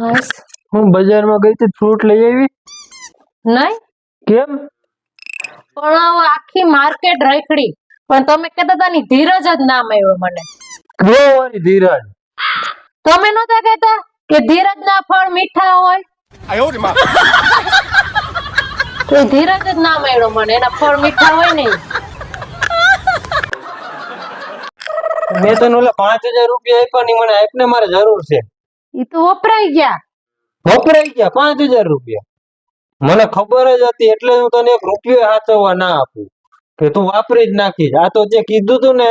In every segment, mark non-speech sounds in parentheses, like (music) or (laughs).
બસ. હું બજારમાં ગઈ હતી ફ્રૂટ લઈ આવી? નહીં. કેમ? પણ આખી માર્કેટ રખડી. પણ તમે કહેતા હતા ની ધીરજ જ ના આવ્યો મને. કેવો વાળી ધીરજ. તમે નતા કહેતા કે ધીરજ ના ફળ મીઠા હોય? તો ધીરજ જ નામ આવ્યો મને એના ફળ મીઠા હોય નહીં મેં તને ઓલા પાંચ હજાર રૂપિયા આપ્યા ની મને આપને મારે જરૂર છે. એ તો વપરાઈ ગયા. વપરાઈ ગયા પાંચ હજાર રૂપિયા. મને ખબર જ હતી એટલે હું તને એક રૂપિયો સાચવવા ના આપું. કે તું વાપરી જ નાખીશ. આ તો જે કીધું તું ને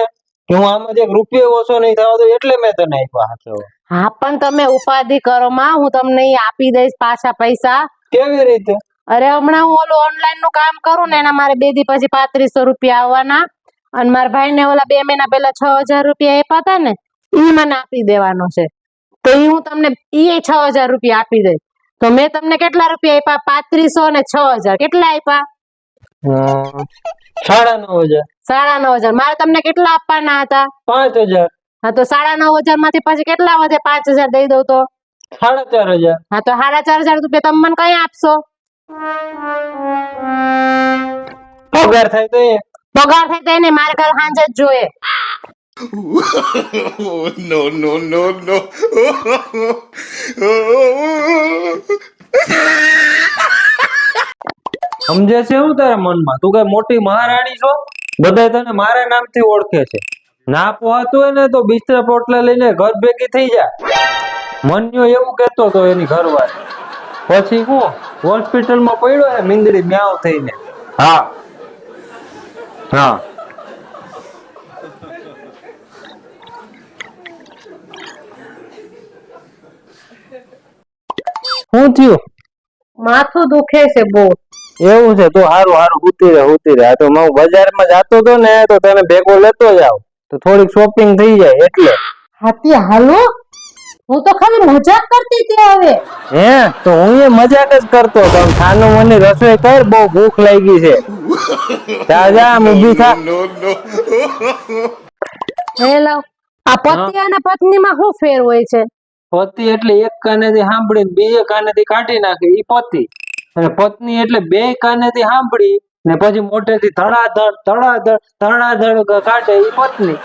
કે હું આમાં એક રૂપિયો ઓછો નહીં થવા દો એટલે મેં તને આપ્યા સાચવવા હા પણ તમે ઉપાધિ કરો માં હું તમને આપી દઈશ પાછા પૈસા. કેવી રીતે? અરે હમણાં હું ઓલું ઓનલાઈનનું કામ કરું ને એના મારે બે દી પછી પાંત્રીસો રૂપિયા આવવાના. અને મારા ભાઈ ને ઓલા બે મહિના પહેલા છ હજાર રૂપિયા આપ્યા હતા ને એ મને આપી દેવાનો છે. તો એ હું તમને એ છ હજાર રૂપિયા આપી દઈશ. તો મેં તમને કેટલા રૂપિયા આપ્યા? પાંત્રીસો ને છ હજાર. કેટલા આપ્યા? સાડા નવ હજાર. સાડા નવ હજાર. મારે તમને કેટલા આપવાના હતા? પાંચ હજાર. હા તો સાડા નવ હજારમાંથી પછી કેટલા વધે? પાંચ હજાર દઈ દઉં તો? સાડા ચાર હજાર. હા તો સાડા ચાર હજાર રૂપિયા તમે મને કઈ આપશો? પગાર થાય તો પગાર થાય તો એને મારે ઘર સાંજે જ જોઈએ. Oh, (laughs) no, no, no, no. સમજે છે હું તારા મનમાં? તું કઈ મોટી મહારાણી છો? બધા તને મારા નામથી ઓળખે છે. ના પોહાતું હોય ને તો બિસ્તરા પોટલા લઈને ઘર ભેગી થઈ જા. મન્યો એવું કહેતો તો એની ઘરવાળી. પછી હું હોસ્પિટલમાં પડ્યો ને મીંદડી મ્યાવ થઈને. હા. હા. શું થયું? માથું દુખે છે બહુ. એવું છે તો હારું હારું ઉતી રહે ઉતી રહે આ તો હું બજારમાં જતો તો ને તો તને ભેગો લેતો જાવ. તો થોડીક શોપિંગ થઈ જાય એટલે. હાથી હાલો? હું તો ખાલી મજાક કરતી હતી હવે. હે? તો હું એ મજાક જ કરતો તો ખાનો મને રસોઈ કર બહુ ભૂખ લાગી છે. જા જા આમ ઊભી થા. હેલો. આ પતિ અને પત્ની માં શું ફેર હોય છે? પતિ એટલે એક કાનેથી સાંભળીને બે કાનેથી કાઢી નાખે એ પતિ. અને પત્ની એટલે બે કાનેથી સાંભળી ને પછી મોટેથી ધડાધડ ધડાધડ ધડાધડ કાઢે એ પત્ની.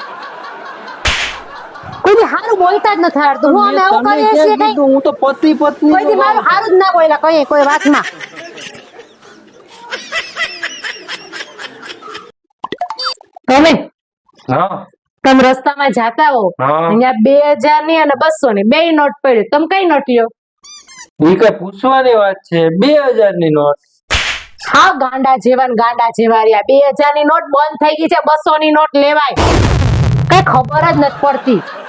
કોઈ હારું બોલતા જ નથી આવડતું હું અમે આવું કરીએ છીએ કઈ હું તો પતિ પત્ની કોઈ? મારું હારું જ ના બોલ્યા કઈ કોઈ વાતમાં તમે હા. રસ્તામાં જાતા હો. અહીંયા બે હજારની અને બસો ની બે નોટ પડ્યો. તમે કઈ નોટ લ્યો? ઈ કઈ પૂછવાની વાત છે? બે હજારની નોટ. હા ગાંડા જેવા ને ગાંડા જેવા રહ્યા. બે હજારની નોટ બંધ થઈ ગઈ છે બસો ની નોટ લેવાય. કઈ ખબર જ નથી પડતી.